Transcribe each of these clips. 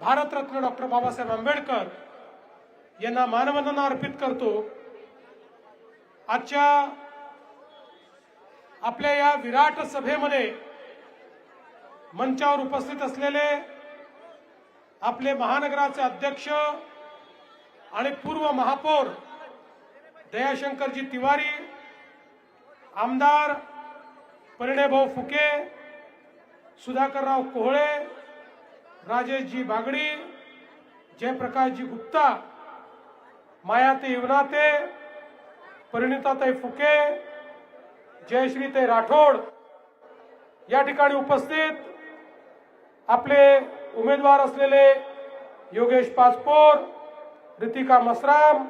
Bharat Ratna doctor Babasaheb Ambedkar यांना मानवंदना अर्पित करतो. आजच्या आपल्या या विराट सभेमध्ये मंचावर उपस्थित असलेले आपले महानगराचे अध्यक्ष आणि पूर्व महापौर दयाशंकरजी तिवारी आमदार परिणयभाऊ फुके सुधाकरराव कोहळे राजेशजी बागडी जयप्रकाशजी गुप्ता मायाते युवनाते परिणिताताई फुके जयश्रीताई राठोड या ठिकाणी उपस्थित आपले उमेदवार असलेले योगेश पाचपोर रितिका मसराम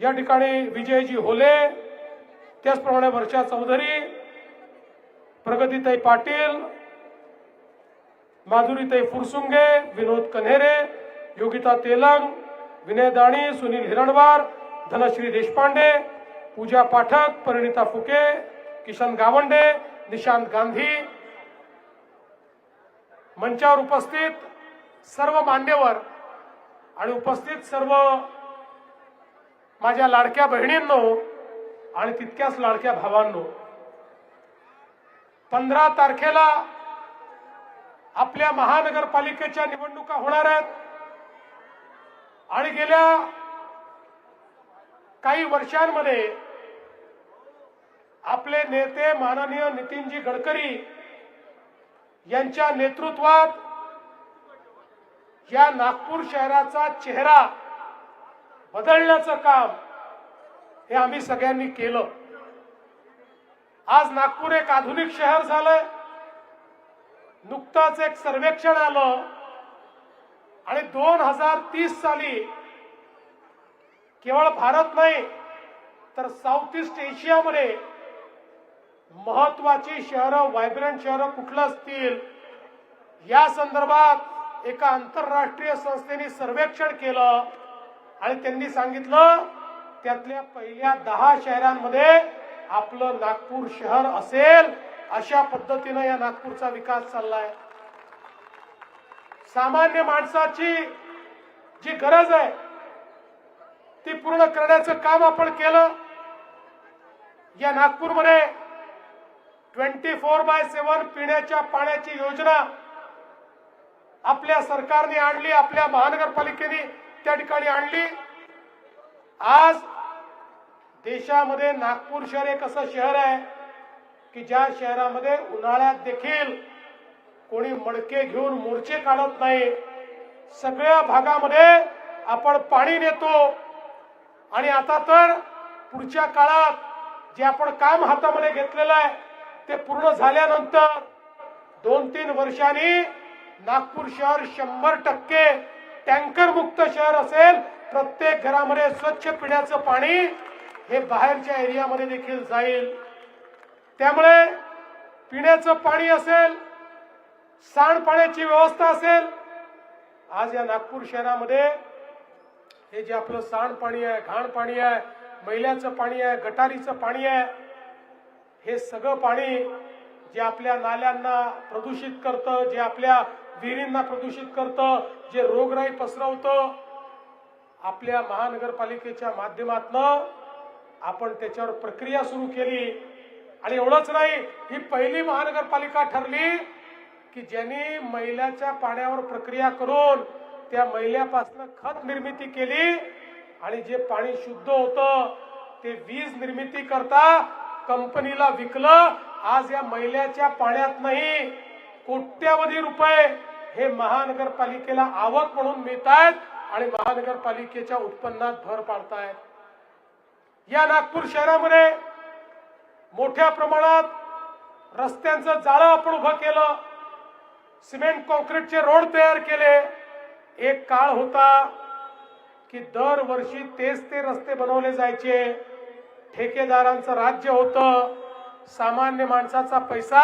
या ठिकाणी विजयजी होले त्याचप्रमाणे वर्षा चौधरी प्रगतीताई पाटील माधुरीताई फुरसुंगे विनोद कन्हेरे योगिता तेलंग विनय दाणी सुनील हिरणवार धनश्री देशपांडे पूजा पाठक परिणिता फुके किशन गावंडे निशांत गांधी. मंचावर उपस्थित सर्व मान्यवर आणि उपस्थित सर्व माझ्या लाडक्या बहिणींनो आणि तितक्याच लाडक्या भावांनो पंधरा तारखेला आपल्या महानगरपालिकेच्या निवडणुका होणार आहेत. आणि गेल्या काही वर्षांमध्ये आपले नेते माननीय नितीनजी गडकरी यांच्या नेतृत्वात या नागपूर शहराचा चेहरा बदलण्याचं काम हे आम्ही सगळ्यांनी केलं. आज नागपूर एक आधुनिक शहर झालंय. नुकताच एक सर्वेक्षण आलं आणि दोन हजार तीस साली केवळ भारत नाही तर साऊथ ईस्ट एशियामध्ये महत्वाची शहरं व्हायब्रंट शहरं कुठलं असतील? या संदर्भात एका आंतरराष्ट्रीय संस्थेने सर्वेक्षण केलं आणि त्यांनी सांगितलं त्यातल्या पहिल्या दहा शहरांमध्ये आपलं नागपूर शहर असेल अशा पद्धतीनं या नागपूरचा विकास चाललाय. सामान्य माणसाची जी गरज आहे ती पूर्ण करण्याचं काम आपण केलं. या नागपूरमध्ये ट्वेंटी फोर बाय सेव्हन पिण्याच्या पाण्याची योजना आपल्या सरकारने आणली आपल्या महानगरपालिकेने त्या ठिकाणी आणली. आज देशामध्ये नागपूर शहर एक असं शहर आहे की ज्या शहरामध्ये उन्हाळ्यात देखील कोणी मडके घेऊन मोर्चे काढत नाही सगळ्या भागामध्ये आपण पाणी नेतो. आणि आता तर पुढच्या काळात जे आपण काम हातामध्ये घेतलेलं आहे ते पूर्ण झाल्यानंतर दोन तीन वर्षांनी नागपूर शहर शंभर टक्के टँकर मुक्त शहर असेल. प्रत्येक घरामध्ये स्वच्छ पिण्याचं पाणी हे बाहेरच्या एरियामध्ये देखील जाईल. त्यामुळे पिण्याचं पाणी असेल सांडपाण्याची व्यवस्था असेल आज या नागपूर शहरामध्ये हे जे आपलं सांडपाणी आहे घाण पाणी आहे मैल्याचं पाणी आहे गटारीचं पाणी आहे हे सगळं पाणी जे आपल्या नाल्यांना प्रदूषित करतं जे आपल्या विहिरींना प्रदूषित करतं जे रोगराई पसरवतं आपल्या महानगरपालिकेच्या माध्यमातनं आपण त्याच्यावर प्रक्रिया सुरू केली. आणि एवढंच नाही ही पहिली महानगरपालिका ठरली की ज्यांनी मैल्याच्या पाण्यावर प्रक्रिया करून त्या मैल्यापासून खत निर्मिती केली आणि जे पाणी शुद्ध होतं ते वीज निर्मिती करता कंपनीला विकलं. आज या मैल्याच्या पाण्यात नाही कोट्यावधी रुपये हे महानगरपालिकेला आवक म्हणून मिळतायत आणि महानगरपालिकेच्या उत्पन्नात भर पाडतायत. या नागपूर शहरामध्ये मोठ्या प्रमाणात रस्त्यांचं जाळं आपण उभं केलं सिमेंट कॉन्क्रीटचे रोड तयार केले. एक काळ होता की दरवर्षी तेच ते रस्ते बनवले जायचे. ठेकेदारांचं राज्य होतं सामान्य माणसाचा पैसा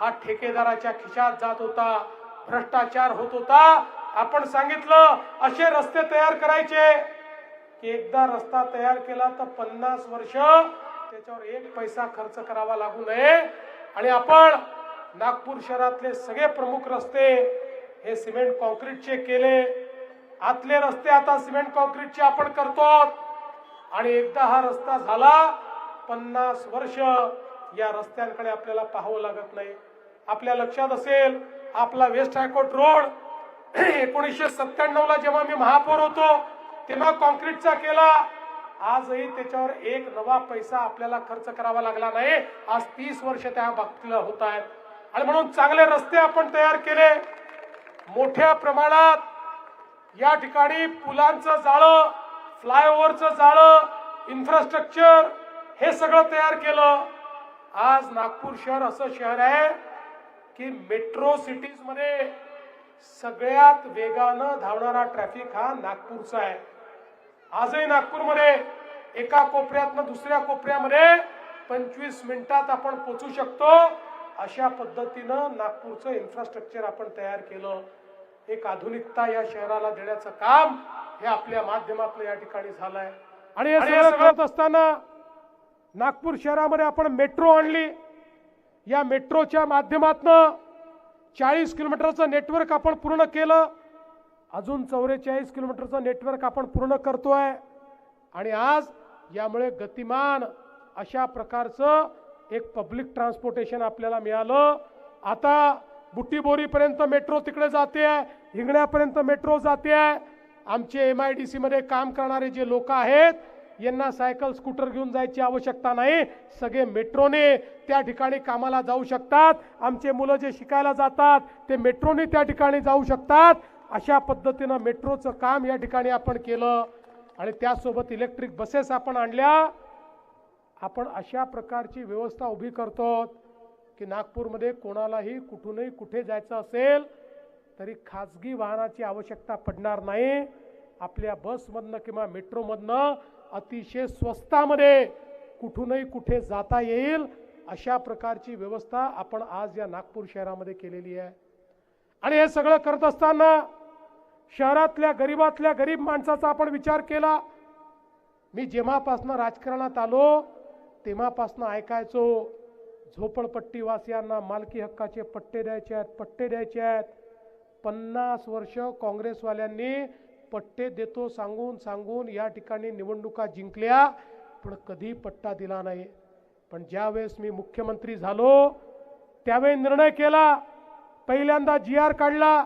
हा ठेकेदाराच्या खिशात जात होता भ्रष्टाचार होत होता. आपण सांगितलं असे रस्ते तयार करायचे. की एकदा रस्ता तयार केला तर पन्नास वर्ष त्याच्यावर एक पैसा खर्च करावा लागू नये. आणि आपण नागपूर शहरातले सगळे प्रमुख रस्ते हे सिमेंट कॉन्क्रीटचे केले. आतले रस्ते आता सिमेंट कॉन्क्रीटचे आपण करतो आणि एकदा हा रस्ता झाला पन्नास वर्ष या रस्त्यांकडे आपल्याला पाहावं लागत नाही. आपल्या लक्षात असेल आपला वेस्ट हायकोर्ट रोड एकोणीसशे सत्त्याण्णव ला जेव्हा मी महापौर होतो तेव्हा कॉन्क्रीटचा केला. आजही त्याच्यावर एक नवा पैसा आपल्याला खर्च करावा लागला नाही. आज तीस वर्ष त्या बाबतीला होत आहेत. आणि म्हणून चांगले रस्ते आपण तयार केले. मोठ्या प्रमाणात या ठिकाणी पुलांचं जाळं फ्लायओव्हरचं जाळं इन्फ्रास्ट्रक्चर हे सगळं तयार केलं. आज नागपूर शहर असं शहर आहे की मेट्रो सिटीजमध्ये सगळ्यात वेगानं धावणारा ट्रॅफिक हा नागपूरचा आहे. आजही नागपूरमध्ये एका कोपऱ्यातनं दुसऱ्या कोपऱ्यामध्ये पंचवीस मिनिटात आपण पोचू शकतो. अशा पद्धतीनं नागपूरचं इन्फ्रास्ट्रक्चर आपण तयार केलं. एक आधुनिकता या शहराला देण्याचं काम हे आपल्या माध्यमातून या ठिकाणी झालंय. आणि हे सगळं करत असताना नागपूर शहरामध्ये आपण मेट्रो आणली. या मेट्रोच्या माध्यमातनं चाळीस किलोमीटरचं नेटवर्क आपण पूर्ण केलं. अजून चौवेचाळीस किलोमीटरचं नेटवर्क आपण पूर्ण करतो आहे आणि आज यामुळे गतिमान अशा प्रकारचं एक पब्लिक ट्रान्सपोर्टेशन आपल्याला मिळालं. आता बुट्टीबोरीपर्यंत मेट्रो तिकडे जाते आहे हिंगण्यापर्यंत मेट्रो जाते आहे. आमचे एम आय डी सीमध्ये काम करणारे जे लोक आहेत यांना सायकल स्कूटर घेऊन जायची आवश्यकता नाही. सगळे मेट्रोने त्या ठिकाणी कामाला जाऊ शकतात. आमचे मुलं जे शिकायला जातात ते मेट्रोने त्या ठिकाणी जाऊ शकतात. अशा पद्धतीनं मेट्रोचं काम या ठिकाणी आपण केलं आणि त्यासोबत इलेक्ट्रिक बसेस आपण आणल्या. आपण अशा प्रकारची व्यवस्था उभी करतो की नागपूरमध्ये कोणालाही कुठूनही कुठे जायचं असेल तरी खाजगी वाहनाची आवश्यकता पडणार नाही. आपल्या बसमधनं किंवा मेट्रोमधनं अतिशय स्वस्तामध्ये कुठूनही कुठे जाता येईल अशा प्रकारची व्यवस्था आपण आज या नागपूर शहरामध्ये केलेली आहे. आणि हे सगळं करत असताना शहरातल्या गरिबातल्या गरीब माणसाचा आपण विचार केला. मी जेव्हापासनं राजकारणात आलो तेव्हापासनं ऐकायचो झोपडपट्टीवासियांना मालकी हक्काचे पट्टे द्यायचे आहेत पट्टे द्यायचे आहेत. पन्नास वर्ष काँग्रेसवाल्यांनी पट्टे देतो सांगून सांगून या ठिकाणी निवडणुका जिंकल्या पण कधी पट्टा दिला नाही. पण ज्यावेळेस मी मुख्यमंत्री झालो त्यावेळी निर्णय केला पहिल्यांदा जी आर काढला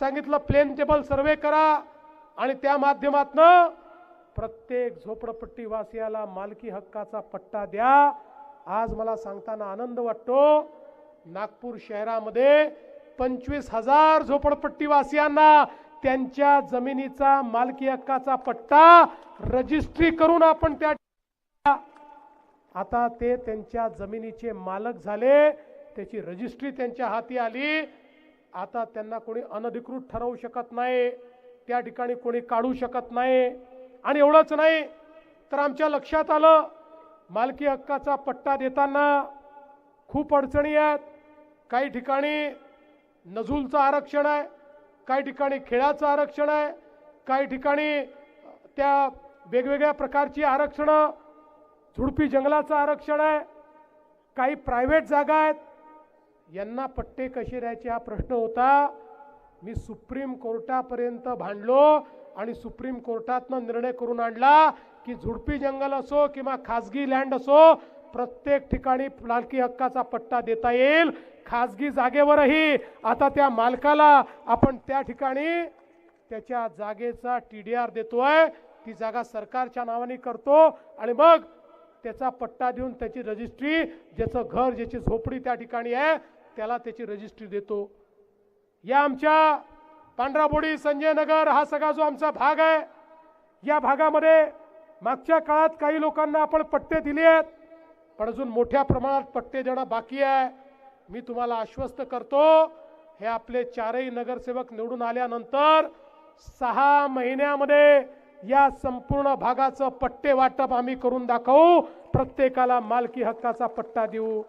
सांगितलं प्लेन टेबल सर्वे करा आणि त्या माध्यमातनं प्रत्येक झोपडपट्टी वासियाला मालकी हक्काचा पट्टा द्या. आज मला सांगताना आनंद वाटतो नागपूर शहरामध्ये पंचवीस हजार झोपडपट्टीवासियांना त्यांच्या जमिनीचा मालकी हक्काचा पट्टा रजिस्ट्री करून आपण त्या आता ते त्यांच्या जमिनीचे मालक झाले त्याची रजिस्ट्री त्यांच्या हाती आली आता त्यांना कोणी अनधिकृत ठरवू शकत नाही त्या ठिकाणी कोणी काढू शकत नाही. आणि एवढंच नाही तर आमच्या लक्षात आलं मालकी हक्काचा पट्टा देताना खूप अडचणी आहेत. काही ठिकाणी नजूलचं आरक्षण आहे काही ठिकाणी खेळाचं आरक्षण आहे काही ठिकाणी त्या वेगवेगळ्या प्रकारची आरक्षणं झुडपी जंगलाचं आरक्षण आहे काही प्रायव्हेट जागा आहेत. यांना पट्टे कसे द्यायचे हा प्रश्न होता. मी सुप्रीम कोर्टापर्यंत भांडलो आणि सुप्रीम कोर्टातनं निर्णय करून आणला की झुडपी जंगल असो किंवा खाजगी लँड असो प्रत्येक ठिकाणी मालकी हक्काचा पट्टा देता येईल. खाजगी जागेवरही आता त्या मालकाला आपण त्या ठिकाणी त्याच्या जागेचा टी डी आर देतोय. ती जागा सरकारच्या नावाने करतो आणि मग त्याचा पट्टा देऊन त्याची रजिस्ट्री ज्याचं घर ज्याची झोपडी त्या ठिकाणी आहे त्याला त्याची रजिस्ट्री देतो. या आमच्या पांढराबोडी संजय नगर हा सगळा जो आमचा भाग आहे या भागामध्ये मागच्या काळात काही लोकांना आपण पट्टे दिले आहेत पण अजून मोठ्या प्रमाणात पट्टे देणं बाकी आहे. मी तुम्हाला आश्वस्त करतो हे आपले चारही नगरसेवक निवडून आल्यानंतर सहा महिन्यामध्ये या संपूर्ण भागाचं पट्टे वाटप आम्ही करून दाखवू. प्रत्येकाला मालकी हक्काचा पट्टा देऊ.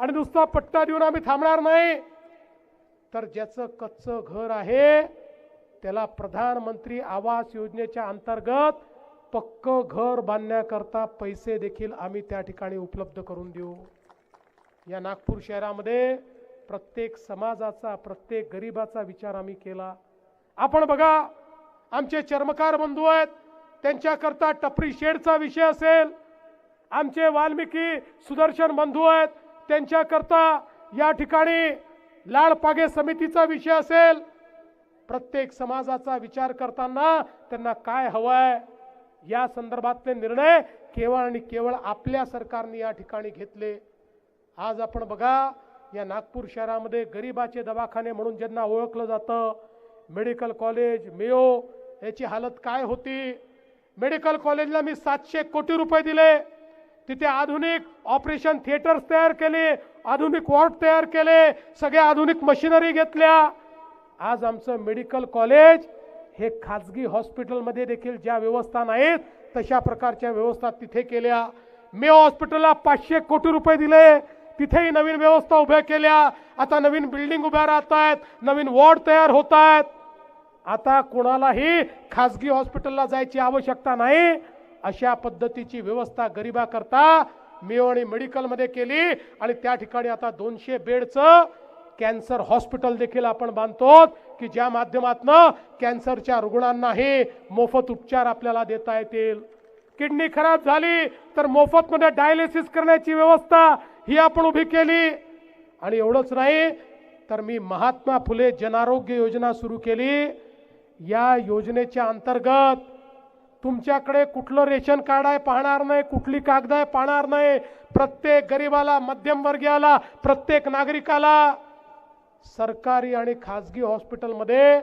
आणि नुसता पट्टा देऊन आम्ही थांबणार नाही. तर ज्याचं कच्चं घर आहे त्याला प्रधानमंत्री आवास योजनेच्या अंतर्गत पक्क घर बांधण्याकरता पैसे देखील आम्ही त्या ठिकाणी उपलब्ध करून देऊ. या नागपूर शहरामध्ये प्रत्येक समाजाचा प्रत्येक गरिबाचा विचार आम्ही केला. आपण बघा आमचे चर्मकार बंधू आहेत त्यांच्याकरता टपरी शेडचा विषय असेल. आमचे वाल्मिकी सुदर्शन बंधू आहेत त्यांच्याकरता या ठिकाणी लाडपागे समितीचा विषय असेल. प्रत्येक समाजाचा विचार करताना त्यांना काय हवंय या संदर्भातले निर्णय केवळ आणि केवळ आपल्या सरकारने या ठिकाणी घेतले. आज आपण बघा या नागपूर शहरामध्ये गरिबाचे दवाखाने म्हणून ज्यांना ओळखलं जातं मेडिकल कॉलेज मेयो याची हालत काय होती? मेडिकल कॉलेजला मी सातशे कोटी रुपये दिले. तिथे आधुनिक ऑपरेशन थिएटर्स तयार केले आधुनिक वॉर्ड तयार केले सगळ्या आधुनिक मशिनरी घेतल्या. आज आमचं मेडिकल कॉलेज हे खाजगी हॉस्पिटलमध्ये देखील ज्या व्यवस्था नाहीत तशा प्रकारच्या व्यवस्था तिथे केल्या. मे हॉस्पिटलला पाचशे कोटी रुपये दिले. तिथेही नवीन व्यवस्था उभ्या केल्या. आता नवीन बिल्डिंग उभ्या राहत आहेत नवीन वॉर्ड तयार होत आहेत. आता कोणालाही खाजगी हॉस्पिटलला जायची आवश्यकता नाही. अशा पद्धतीची व्यवस्था गरिबाकरता मेयो मेडिकलमध्ये केली आणि त्या ठिकाणी आता दोनशे बेडचं कॅन्सर हॉस्पिटल देखील आपण बांधतो की ज्या माध्यमातनं कॅन्सरच्या रुग्णांनाही मोफत उपचार आपल्याला देता येतील. किडनी खराब झाली तर मोफतमध्ये डायलिसिस करण्याची व्यवस्था ही आपण उभी केली. आणि एवढंच नाही तर मी महात्मा फुले जनारोग्य योजना सुरू केली. या योजनेच्या अंतर्गत तुमच्याकडे कुठलं रेशन कार्ड आहे पाहणार नाही कुठली कागद आहे पाहणार नाही. प्रत्येक गरिबाला मध्यमवर्गीयाला प्रत्येक नागरिकाला सरकारी आणि खाजगी हॉस्पिटलमध्ये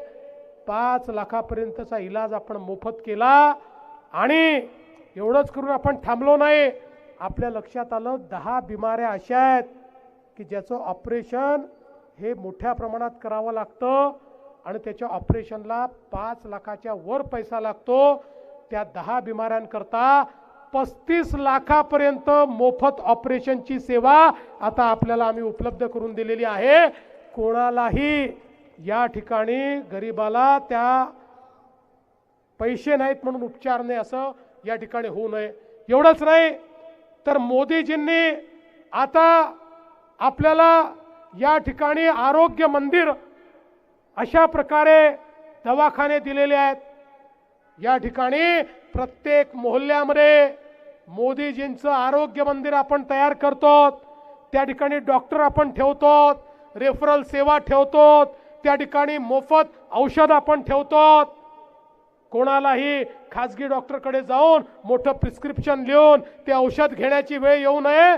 पाच लाखापर्यंतचा इलाज आपण मोफत केला आणि एवढंच करून आपण थांबलो नाही. आपल्या लक्षात आलं दहा बिमाऱ्या अशा आहेत की ज्याचं ऑपरेशन हे मोठ्या प्रमाणात करावं लागतं आणि त्याच्या ऑपरेशनला पाच लाखाच्या वर पैसा लागतो. त्या दहा बिमाऱ्यांकरता पस्तीस लाखापर्यंत मोफत ऑपरेशनची सेवा आता आपल्याला आम्ही उपलब्ध करून दिलेली आहे. कोणालाही या ठिकाणी गरिबाला त्या पैसे नाहीत म्हणून उपचार नाही असं या ठिकाणी होऊ नये. एवढंच नाही तर मोदीजींनी आता आपल्याला या ठिकाणी आरोग्य मंदिर अशा प्रकारे दवाखाने दिलेले आहेत. या ठिकाणी प्रत्येक मोहल्ल्यामध्ये मोदीजींचं आरोग्य मंदिर आपण तयार करतो त्या ठिकाणी डॉक्टर आपण ठेवतो रेफरल सेवा ठेवतो त्या ठिकाणी मोफत औषध आपण ठेवतो कोणालाही खाजगी डॉक्टरकडे जाऊन मोठं प्रिस्क्रिप्शन लिहून ते औषध घेण्याची वेळ येऊ नये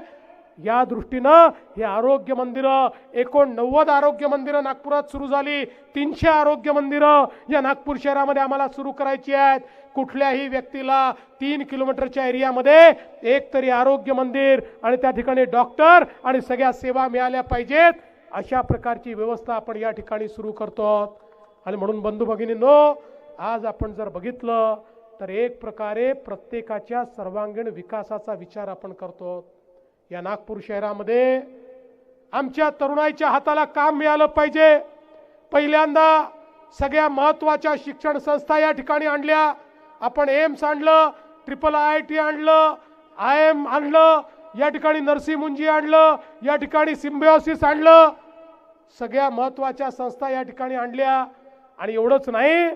या दृष्टीनं हे आरोग्य मंदिरं एकोणनव्वद आरोग्य मंदिरं नागपुरात सुरू झाली. तीनशे आरोग्य मंदिरं या नागपूर शहरामध्ये आम्हाला सुरू करायची आहेत. कुठल्याही व्यक्तीला तीन किलोमीटरच्या एरियामध्ये एक तरी आरोग्य मंदिर आणि त्या ठिकाणी डॉक्टर आणि सगळ्या सेवा मिळाल्या पाहिजेत. अशा प्रकारची व्यवस्था आपण या ठिकाणी सुरू करतो. आणि म्हणून बंधू भगिनींनो आज आपण जर बघितलं तर एक प्रकारे प्रत्येकाच्या सर्वांगीण विकासाचा विचार आपण करतो. या नागपूर शहरामध्ये आमच्या तरुणाईच्या हाताला काम मिळालं पाहिजे. पहिल्यांदा सगळ्या महत्त्वाच्या शिक्षण संस्था या ठिकाणी आणल्या. आपण एम्स आणलं ट्रिपल आय टी आणलं आय एम आणलं या ठिकाणी नरसी मुंजी आणलं या ठिकाणी सिम्बिओसिस आणलं. सगळ्या महत्त्वाच्या संस्था या ठिकाणी आणल्या. आणि एवढंच नाही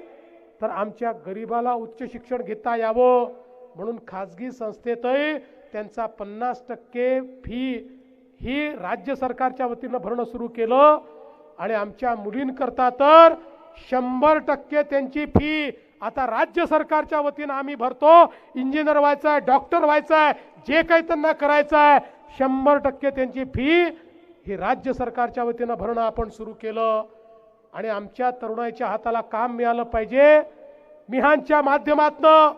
तर आमच्या गरिबाला उच्च शिक्षण घेता यावं म्हणून खाजगी संस्थेतही त्यांचा पन्नास टक्के फी ही राज्य सरकारच्या वतीनं भरणं सुरू केलं. आणि आमच्या मुलींकरता तर शंभर टक्के त्यांची फी आता राज्य सरकारच्या वतीनं आम्ही भरतो. इंजिनियर व्हायचं आहे डॉक्टर व्हायचं आहे जे काही त्यांना करायचं आहे शंभर टक्के त्यांची फी ही राज्य सरकारच्या वतीनं भरणं आपण सुरू केलं. आणि आमच्या तरुणाईच्या हाताला काम मिळालं पाहिजे. मिहानच्या माध्यमातनं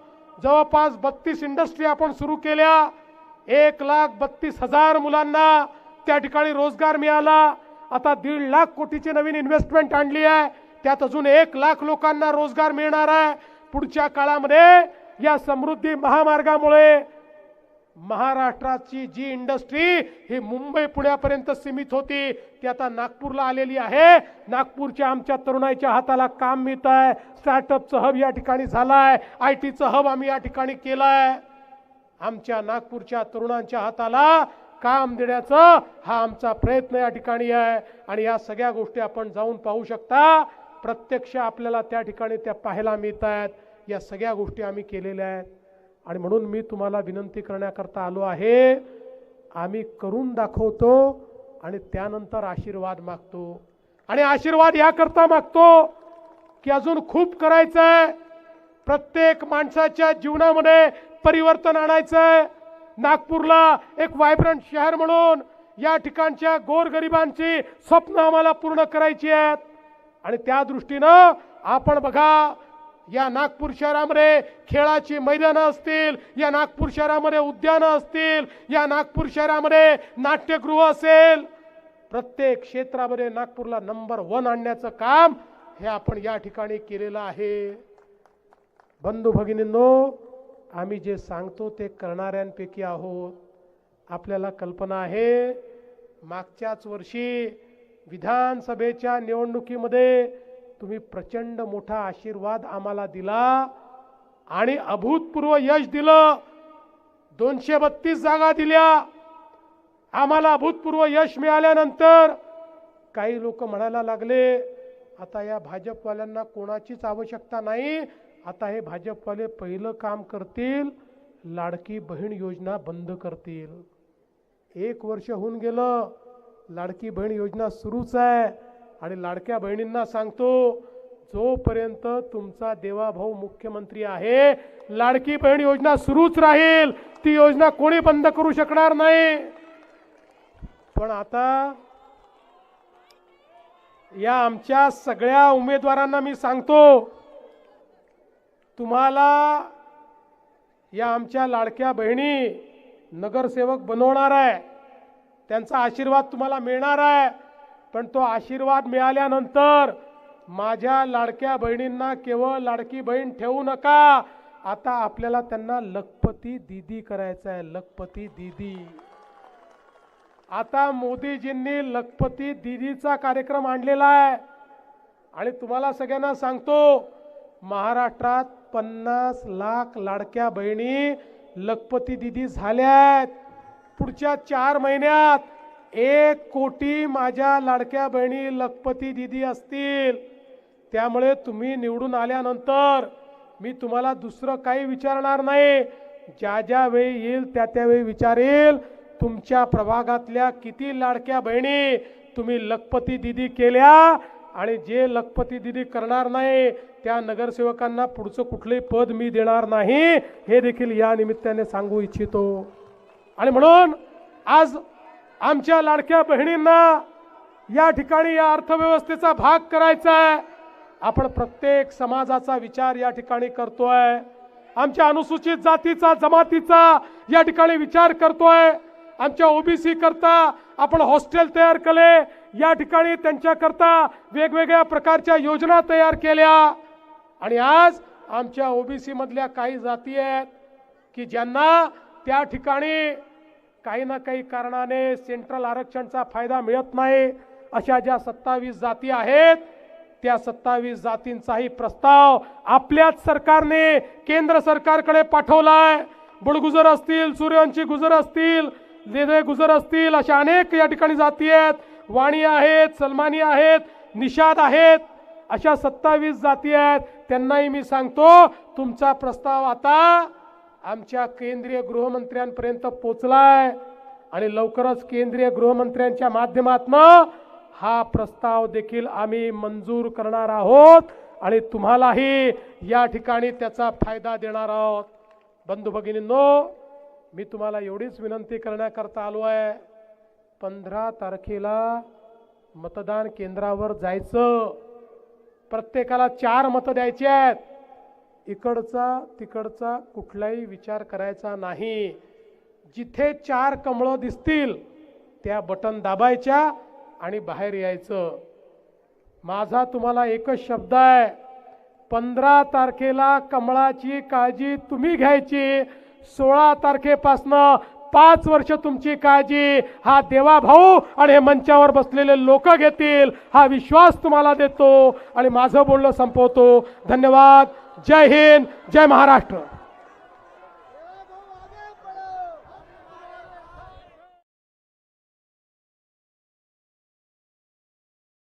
जवळपास बत्तीस इंडस्ट्री आपण सुरू केल्या. एक लाख बत्तीस हजार मुलांना त्या ठिकाणी रोजगार मिळाला. आता दीड लाख कोटीची नवीन इन्व्हेस्टमेंट आणली आहे. त्यात अजून एक लाख लोकांना रोजगार मिळणार आहे. पुढच्या काळामध्ये या समृद्धी महामार्गामुळे महाराष्ट्राची जी इंडस्ट्री ही मुंबई पुण्यापर्यंत सीमित होती ती आता नागपूरला आलेली आहे. नागपूरच्या आमच्या तरुणाईच्या हाताला काम मिळत आहे स्टार्टअपचं हब या ठिकाणी झालं आहे आय टीचं हब आम्ही या ठिकाणी केलं आहे आमच्या नागपूरच्या तरुणांच्या हाताला काम देण्याचं हा आमचा प्रयत्न या ठिकाणी आहे. आणि या सगळ्या गोष्टी आपण जाऊन पाहू शकता. प्रत्यक्ष आपल्याला त्या ठिकाणी त्या पाहायला मिळत आहेत या सगळ्या गोष्टी आम्ही केलेल्या आहेत. आणि म्हणून मी तुम्हाला विनंती करण्याकरता आलो आहे. आम्ही करून दाखवतो आणि त्यानंतर आशीर्वाद मागतो. आणि आशीर्वाद याकरता मागतो की अजून खूप करायचं आहे प्रत्येक माणसाच्या जीवनामध्ये परिवर्तन आणायचं आहे नागपूरला एक व्हायब्रंट शहर म्हणून या ठिकाणच्या गोरगरिबांची स्वप्न आम्हाला पूर्ण करायची आहेत. आणि त्या दृष्टीनं आपण बघा या नागपूर शहरामध्ये खेळाची मैदानं असतील या नागपूर शहरामध्ये उद्यानं असतील या नागपूर शहरामध्ये नाट्यगृह असेल. प्रत्येक क्षेत्रामध्ये नागपूरला नंबर वन आणण्याचं काम हे आपण या ठिकाणी केलेलं आहे. बंधू भगिनींनो आम्ही जे सांगतो ते करणाऱ्यांपैकी आहोत. आपल्याला कल्पना आहे मागच्याच वर्षी विधानसभेच्या निवडणुकीमध्ये तुम्ही प्रचंड मोठा आशीर्वाद आम्हाला दिला आणि अभूतपूर्व यश दिलं. दोनशे बत्तीस जागा दिल्या. आम्हाला अभूतपूर्व यश मिळाल्यानंतर काही लोक म्हणायला लागले आता या भाजपवाल्यांना कोणाचीच आवश्यकता नाही आता हे भाजपवाले पहिलं काम करतील लाडकी बहीण योजना बंद करतील. एक वर्ष होऊन गेलं लाडकी बहीण योजना सुरूच आहे. आणि लाडक्या बहिणींना सांगतो जोपर्यंत तुमचा देवाभाऊ मुख्यमंत्री आहे लाडकी बहीण योजना सुरूच राहील. ती योजना कोणी बंद करू शकणार नाही. पण आता या आमच्या सगळ्या उमेदवारांना मी सांगतो तुम्हाला या आमच्या लाडक्या बहिणी नगरसेवक बनवणार आहे. त्यांचा आशीर्वाद तुम्हाला मिळणार आहे. पण तो आशीर्वाद मिळाल्यानंतर माझ्या लाडक्या बहिणींना केवळ लाडकी बहीण ठेवू नका. आता आपल्याला त्यांना लखपती दीदी करायचं आहे. लखपती दीदी. आता मोदीजींनी लखपती दीदीचा कार्यक्रम आणलेला आहे. आणि तुम्हाला सगळ्यांना सांगतो महाराष्ट्रात पन्नास लाख लाडक्या बहिणी लखपती दिदी झाल्या आहेत पुढच्या चार महिन्यात एक कोटी माझ्या लाडक्या बहिणी लखपती दिदी असतील. त्यामुळे तुम्ही निवडून आल्यानंतर मी तुम्हाला दुसरं काही विचारणार नाही. ज्या ज्या वेळी येईल त्या त्यावेळी विचारेल. तुमच्या प्रभागातल्या किती लाडक्या बहिणी तुम्ही लखपती दिदी केल्या आणि जे लखपती दिदी करणार नाही त्या नगरसेवकांना पुढचं कुठलंही पद मी देणार नाही हे देखील या निमित्ताने सांगू इच्छितो. आणि म्हणून आज आमच्या लाडक्या बहिणींना या ठिकाणी या अर्थव्यवस्थेचा भाग करायचा आहे आपण प्रत्येक समाजाचा विचार या ठिकाणी करतोय. आमच्या अनुसूचित जातीचा जमातीचा या ठिकाणी विचार करतोय. आमच्या ओबीसी करता आपण हॉस्टेल तयार केले. या ठिकाणी त्यांच्याकरता वेगवेगळ्या प्रकारच्या योजना तयार केल्या. आणि आज आमच्या ओबीसी मधल्या काही जाती आहेत की ज्यांना त्या ठिकाणी काही ना काही कारणाने सेंट्रल आरक्षणचा फायदा मिळत नाही अशा ज्या सत्तावीस जाती आहेत त्या सत्तावीस जातींचाही प्रस्ताव आपल्याच सरकारने केंद्र सरकारकडे पाठवलाय. बुडगुजर असतील सूर्यवंशी गुजर असतील लेदे गुजर असतील अशा अनेक या ठिकाणी जाती आहेत. वाणी आहेत सलमानी आहेत निषाद आहेत अशा सत्तावीस जाती आहेत त्यांनाही मी सांगतो तुमचा प्रस्ताव आता आमच्या केंद्रीय गृहमंत्र्यांपर्यंत पोचलाय. आणि लवकरच केंद्रीय गृहमंत्र्यांच्या माध्यमातनं हा प्रस्ताव देखील आम्ही मंजूर करणार आहोत. आणि तुम्हालाही या ठिकाणी त्याचा फायदा देणार आहोत. बंधू भगिनींनो मी तुम्हाला एवढीच विनंती करण्याकरता आलो आहे. पंधरा तारखेला मतदान केंद्रावर जायचं. प्रत्येकाला चार मतं द्यायची आहेत. इकडचा तिकडचा कुठलाही विचार करायचा नाही. जिथे चार कमळं दिसतील त्या बटन दाबायच्या आणि बाहेर यायचं. माझा तुम्हाला एकच शब्द आहे. पंधरा तारखेला कमळाची काळजी तुम्ही घ्यायची सोळा तारखेपासनं पाच वर्ष तुमची काळजी हा देवा भाऊ आणि हे मंचावर बसलेले लोक घेतील हा विश्वास तुम्हाला देतो आणि माझं बोलणं संपवतो. धन्यवाद. जय हिंद. जय महाराष्ट्र.